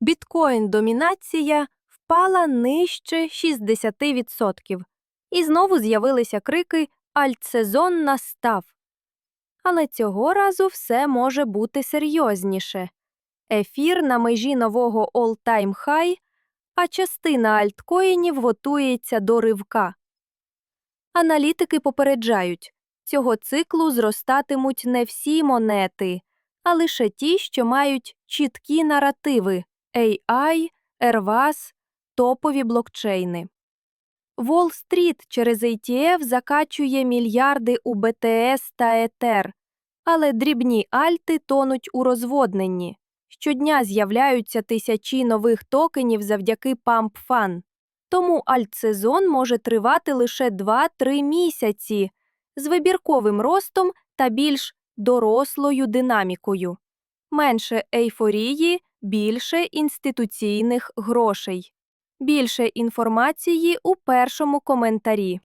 Біткоін-домінація впала нижче 60%. І знову з'явилися крики «Альтсезон настав». Але цього разу все може бути серйозніше. Ефір на межі нового all-time high, а частина альткоїнів готується до ривка. Аналітики попереджають, цього циклу зростатимуть не всі монети, а лише ті, що мають чіткі наративи AI, RVAS, топові блокчейни. Уолл-стріт через ETF закачує мільярди у BTS та Ether, але дрібні альти тонуть у розводненні. Щодня з'являються тисячі нових токенів завдяки Pump Fun. Тому альтсезон може тривати лише 2-3 місяці з вибірковим ростом та більш дорослою динамікою. Менше ейфорії, більше інституційних грошей. Більше інформації у першому коментарі.